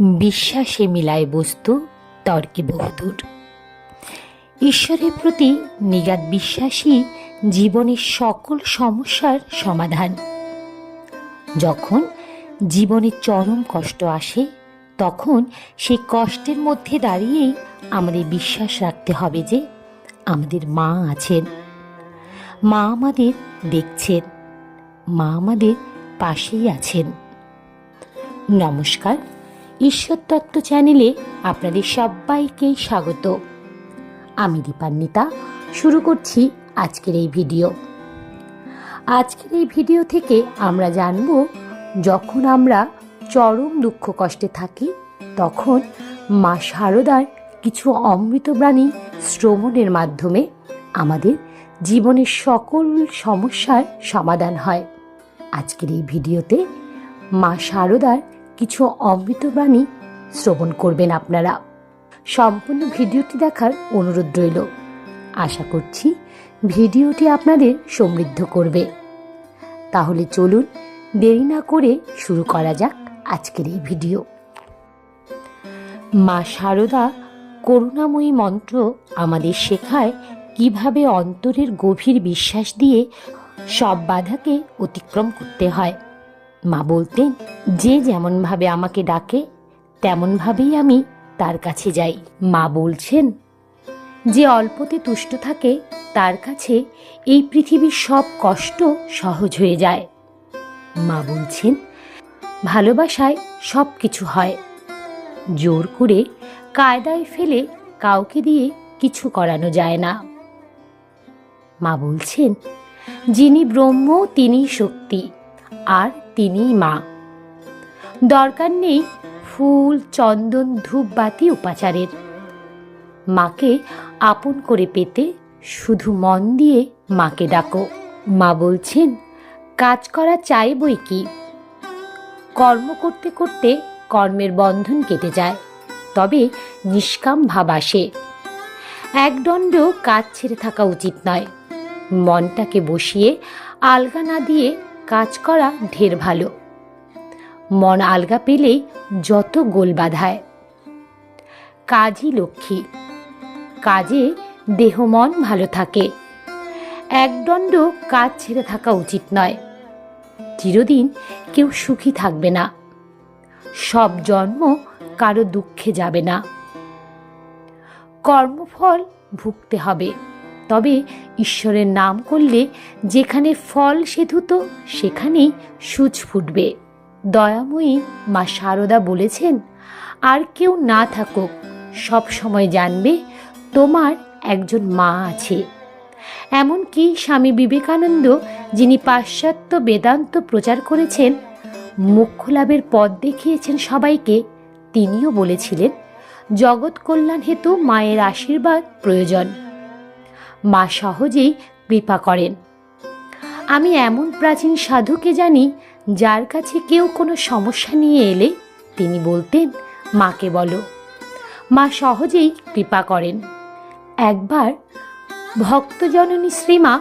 বিশ্বাসে মিলায় বস্তু, তর্কে বহুদূর ঈশ্বরের প্রতি নিগাদ বিশ্বাসই জীবনের সকল সমস্যার সমাধান। যখন জীবনে চরম কষ্ট আসে, তখন সেই কষ্টের মধ্যে দাঁড়িয়েই আমাদের বিশ্বাস রাখতে হবে যে, আমাদের মা আছেন। মা আমাদের দেখছেন। মা আমাদের পাশেই আছেন। নমস্কার। ঈশ্বর তত্ত্ব চ্যানেলে আপনাদের সবাইকে স্বাগত। আমি দীপান্বিতা, শুরু করছি আজকের এই ভিডিও। আজকের এই ভিডিও থেকে আমরা জানব, যখন আমরা চরম দুঃখ কষ্টে থাকি, তখন মা শারদার কিছু অমৃতপ্রাণী শ্রবণের মাধ্যমে আমাদের জীবনের সকল সমস্যার সমাধান হয়। আজকের এই ভিডিওতে মা শারদার কিছু অমৃতবাণী শ্রবণ করবেন আপনারা। সম্পূর্ণ ভিডিওটি দেখার অনুরোধ রইল। আশা করছি ভিডিওটি আপনাদের সমৃদ্ধ করবে। তাহলে চলুন দেরি না করে শুরু করা যাক আজকের এই ভিডিও। মা শারদা করুণাময়ী মন্ত্র আমাদের শেখায় কীভাবে অন্তরের গভীর বিশ্বাস দিয়ে সব বাধাকে অতিক্রম করতে হয়। মা বলতেন, যে যেমনভাবে আমাকে ডাকে, তেমনভাবেই আমি তার কাছে যাই। মা বলছেন, যে অল্পতে তুষ্ট থাকে, তার কাছে এই পৃথিবীর সব কষ্ট সহজ হয়ে যায়। মা বলছেন, ভালোবাসায় সব কিছু হয়। জোর করে কায়দায় ফেলে কাউকে দিয়ে কিছু করানো যায় না। মা বলছেন, যিনি ব্রহ্ম, তিনিই শক্তি। আর তিনিই মা। দরকার নেই ফুল, চন্দন, ধূপবাতি উপাচারের। মাকে আপন করে পেতে শুধু মন দিয়ে মাকে ডাকো। মা বলছেন, কাজ করা চাই বই কি? কর্ম করতে করতে কর্মের বন্ধন কেটে যায়, তবে নিষ্কাম ভাব আসে। একদণ্ড কাজ ছেড়ে থাকা উচিত নয়। মনটাকে বসিয়ে আলগা না দিয়ে কাজ করা ঢের ভালো। মন আলগা পেলেই যত গোল বাধায়। কাজই লক্ষ্মী। কাজে দেহ মন ভালো থাকে। একদণ্ড কাজ ছেড়ে থাকা উচিত নয়। চিরদিন কেউ সুখী থাকবে না। সব জন্ম কারও দুঃখে যাবে না। কর্মফল ভুগতে হবে। তবে ঈশ্বরের নাম করলে যেখানে ফল সেধুত সেখানেই সূচ ফুটবে। দয়াময়ী মা শারদা বলেছেন, আর কেউ না থাকুক, সব সময় জানবে তোমার একজন মা আছে। এমনকি স্বামী বিবেকানন্দ, যিনি পাশ্চাত্য বেদান্ত প্রচার করেছেন, মুখ্য লাভের পথ দেখিয়েছেন সবাইকে, তিনিও বলেছিলেন, জগৎ কল্যাণ হেতু মায়ের আশীর্বাদ প্রয়োজন। মা সহজেই কৃপা করেন। আমি এমন প্রাচীন সাধুকে জানি, যার কাছে কেউ কোনো সমস্যা নিয়ে এলে তিনি বলতেন, মাকে বলো। মা সহজেই কৃপা করেন। একবার ভক্তজননী শ্রীমা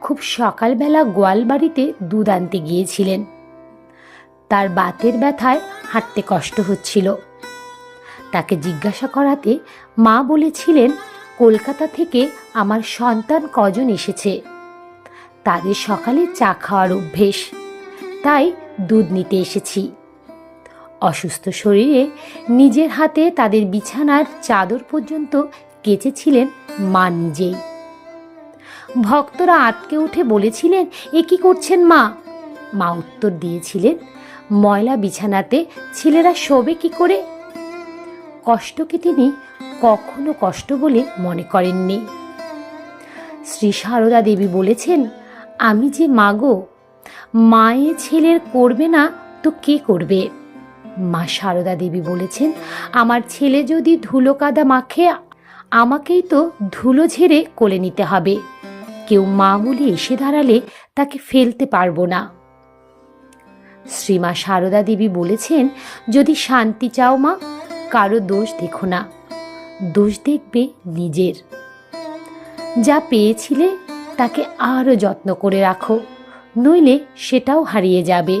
খুব সকালবেলা গোয়ালবাড়িতে দুধ আনতে গিয়েছিলেন। তার বাতের ব্যথায় হাঁটতে কষ্ট হচ্ছিল। তাকে জিজ্ঞাসা করাতে মা বলেছিলেন কলকাতা থেকে আমার সন্তান কজন এসেছে? তাদের সকালে চা খাওয়ার অভ্যেস। তাই দুধ নিতে এসেছি। অসুস্থ শরীরে নিজের হাতে তাদের বিছানার চাদর পর্যন্ত কেচেছিলেন মা নিজেই ভক্তরা আটকে উঠে বলেছিলেন, এ কি করছেন মা? মা উত্তর দিয়েছিলেন, ময়লা বিছানাতে ছেলেরা শোবে কি করে? কষ্টকে তিনি কখনো কষ্ট বলে মনে করেননি? শ্রী সারদা দেবী বলেছেন, আমি যে মাগো, মায়ে ছেলের করবে না তো কে করবে? মা সারদা দেবী বলেছেন, আমার ছেলে যদি ধুলো কাদা মাখে, আমাকেই তো ধুলো ঝেড়ে কোলে নিতে হবে। কেউ মা বলে এসে দাঁড়ালে তাকে ফেলতে পারব না। শ্রীমা সারদা দেবী বলেছেন, যদি শান্তি চাও মা কারও দোষ দেখো না। দোষ দেখবে নিজের। যা পেয়েছিলে তাকে আরও যত্ন করে রাখো, নইলে সেটাও হারিয়ে যাবে।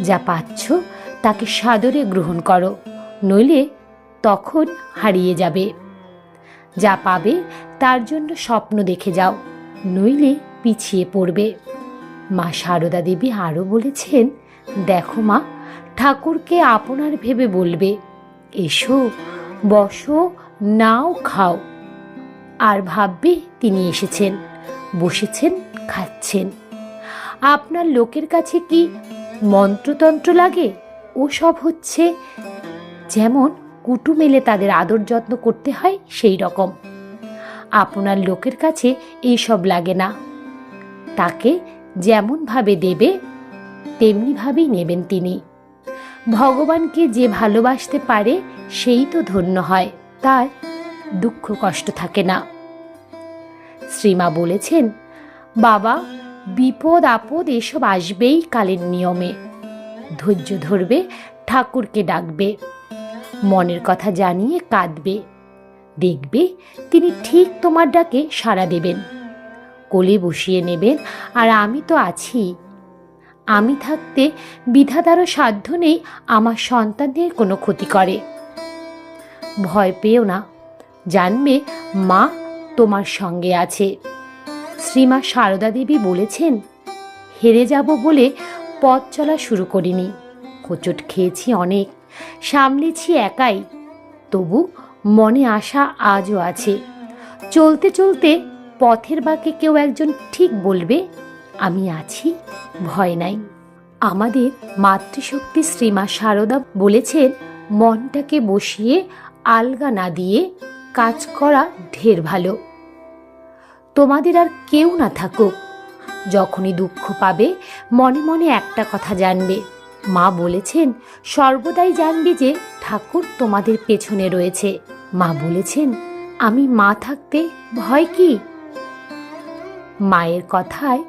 যা পাচ্ছ তাকে সাদরে গ্রহণ করো, নইলে তখন হারিয়ে যাবে। যা পাবে তার জন্য স্বপ্ন দেখে যাও, নইলে পিছিয়ে পড়বে। মা সারদা দেবী আরও বলেছেন, দেখো মা, ঠাকুরকে আপনার ভেবে বলবে এসো, বসো, নাও, খাও। আর ভাববে তিনি এসেছেন, বসেছেন, খাচ্ছেন। আপনার লোকের কাছে কি মন্ত্রতন্ত্র লাগে? ও সব হচ্ছে যেমন কুটুম এলে তাদের আদর যত্ন করতে হয়, সেই রকম। আপনার লোকের কাছে এইসব লাগে না। তাকে যেমনভাবে দেবে, তেমনিভাবেই নেবেন তিনি। ভগবানকে যে ভালোবাসতে পারে, সেই তো ধন্য হয়। তার দুঃখ কষ্ট থাকে না। শ্রীমা বলেছেন, বাবা, বিপদ আপদ এসব আসবেই কালের নিয়মে। ধৈর্য ধরবে, ঠাকুরকে ডাকবে। মনের কথা জানিয়ে কাঁদবে। দেখবে তিনি ঠিক তোমার ডাকে সাড়া দেবেন। কোলে বসিয়ে নেবেন, আর আমি তো আছি। আমি থাকতে বিধাতারও সাধ্য নেই আমার সন্তানদের কোনো ক্ষতি করে। ভয় পেও না। জানবে মা তোমার সঙ্গে আছে। শ্রীমা সারদা দেবী বলেছেন, হেরে যাব বলে পথ চলা শুরু করিনি। হোঁচট খেয়েছি অনেক, সামলেছি একাই, তবু মনে আশা আজও আছে। চলতে চলতে পথের বাঁকে কেউ একজন ঠিক বলবে আমি আছি, ভয় নাই। আমাদের মাতৃশক্তি শ্রীমা সারদা বলেছেন, মনটাকে বসিয়ে আলগা না দিয়ে কাজ করা ঢের ভালো। তোমাদের আর কেউ না থাকুক। যখনই দুঃখ পাবে, মনে মনে একটা কথা জানবে। মা বলেছেন, সর্বদাই জানবে যে ঠাকুর তোমাদের পেছনে রয়েছে। মা বলেছেন, আমি মা থাকতে ভয় কি? মায়ের কথায়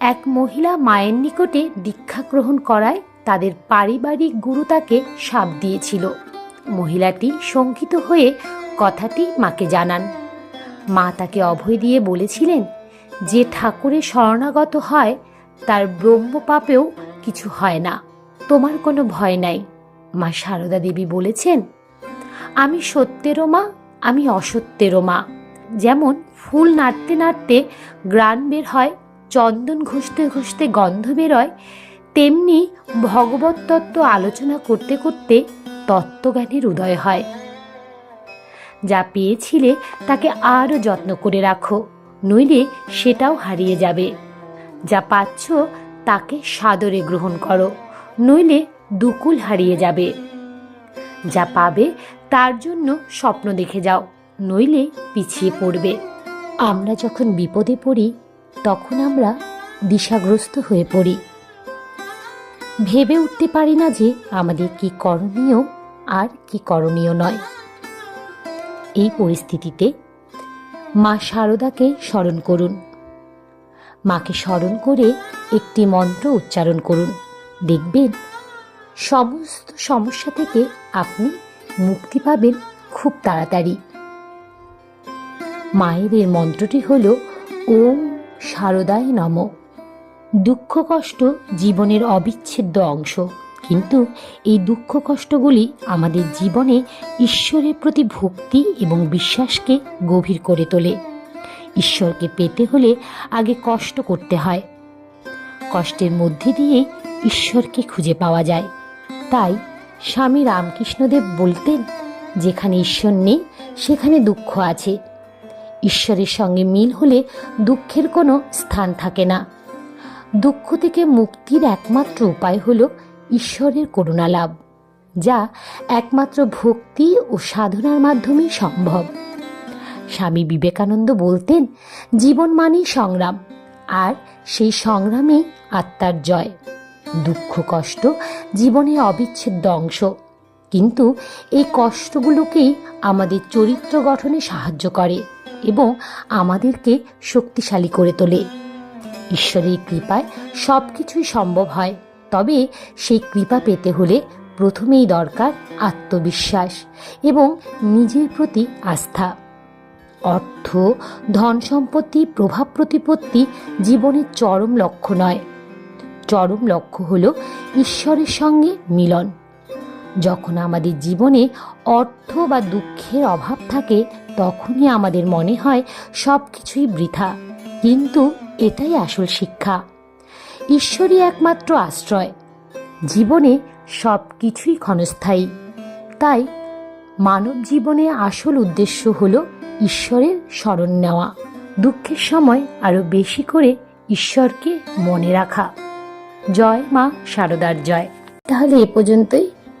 এক মহিলা মায়ের নিকটে দীক্ষা গ্রহণ করায় তাদের পারিবারিক গুরু তাকে সাপ দিয়েছিল। মহিলাটি শঙ্কিত হয়ে কথাটি মাকে জানান। মা তাকে অভয় দিয়ে বলেছিলেন, যে ঠাকুরে শরণাগত হয়, তার ব্রহ্মপাপেও কিছু হয় না। তোমার কোনো ভয় নাই। মা সারদা দেবী বলেছেন, আমি সত্যেরও মা, আমি অসত্যেরও মা। যেমন ফুল নাড়তে নাড়তে গ্রান বের হয় চন্দন ঘষতে ঘষতে গন্ধ বেরোয়, তেমনি ভগবত তত্ত্ব আলোচনা করতে করতে তত্ত্বজ্ঞানের উদয় হয়। যা পেয়েছিলে তাকে আরও যত্ন করে রাখো, নইলে সেটাও হারিয়ে যাবে। যা পাচ্ছ তাকে সাদরে গ্রহণ করো, নইলে দুকুল হারিয়ে যাবে। যা পাবে তার জন্য স্বপ্ন দেখে যাও, নইলে পিছিয়ে পড়বে। আমরা যখন বিপদে পড়ি তখন আমরা দিশাগ্রস্ত হয়ে পড়ি। ভেবে উঠতে পারি না যে আমাদের কি করণীয় আর কি করণীয় নয়। এই পরিস্থিতিতে মা শারদাকে স্মরণ করুন। মাকে স্মরণ করে একটি মন্ত্র উচ্চারণ করুন। দেখবেন সমস্ত সমস্যা থেকে আপনি মুক্তি পাবেন খুব তাড়াতাড়ি। মায়ের মন্ত্রটি হল, ওম শারদায় নম। দুঃখ কষ্ট জীবনের অবিচ্ছেদ্য অংশ। কিন্তু এই দুঃখ কষ্টগুলি আমাদের জীবনে ঈশ্বরের প্রতি ভক্তি এবং বিশ্বাসকে গভীর করে তোলে। ঈশ্বরকে পেতে হলে আগে কষ্ট করতে হয়। কষ্টের মধ্যে দিয়ে ঈশ্বরকে খুঁজে পাওয়া যায়। তাই স্বামী রামকৃষ্ণদেব বলতেন, যেখানে ঈশ্বর নেই, সেখানে দুঃখ আছে। ঈশ্বরের সঙ্গে মিল হলে দুঃখের কোনো স্থান থাকে না। দুঃখ থেকে মুক্তির একমাত্র উপায় হল ঈশ্বরের করুণা লাভ, যা একমাত্র ভক্তি ও সাধনার মাধ্যমেই সম্ভব। স্বামী বিবেকানন্দ বলতেন, জীবন মানেই সংগ্রাম, আর সেই সংগ্রামেই আত্মার জয়। দুঃখ, কষ্ট জীবনের অবিচ্ছেদ্য অংশ, কিন্তু এই কষ্টগুলোকেই আমাদের চরিত্র গঠনে সাহায্য করে। এবং আমাদেরকে শক্তিশালী করে তোলে। ঈশ্বরের কৃপায় সব কিছুই সম্ভব হয়। তবে সেই কৃপা পেতে হলে প্রথমেই দরকার আত্মবিশ্বাস এবং নিজের প্রতি আস্থা। অর্থ, ধন সম্পত্তি, প্রভাব প্রতিপত্তি জীবনের চরম লক্ষ্য নয়। চরম লক্ষ্য হল ঈশ্বরের সঙ্গে মিলন। যখন আমাদের জীবনে অর্থ বা দুঃখের অভাব থাকে তখনই আমাদের মনে হয় সব কিছুই বৃথা। কিন্তু এটাই আসল শিক্ষা। ঈশ্বরই একমাত্র আশ্রয়। জীবনে সব কিছুই ক্ষণস্থায়ী। তাই মানব জীবনে আসল উদ্দেশ্য হল ঈশ্বরের স্মরণ নেওয়া। দুঃখের সময় আরও বেশি করে ঈশ্বরকে মনে রাখা। জয় মা শারদার জয়। তাহলে এ পর্যন্তই।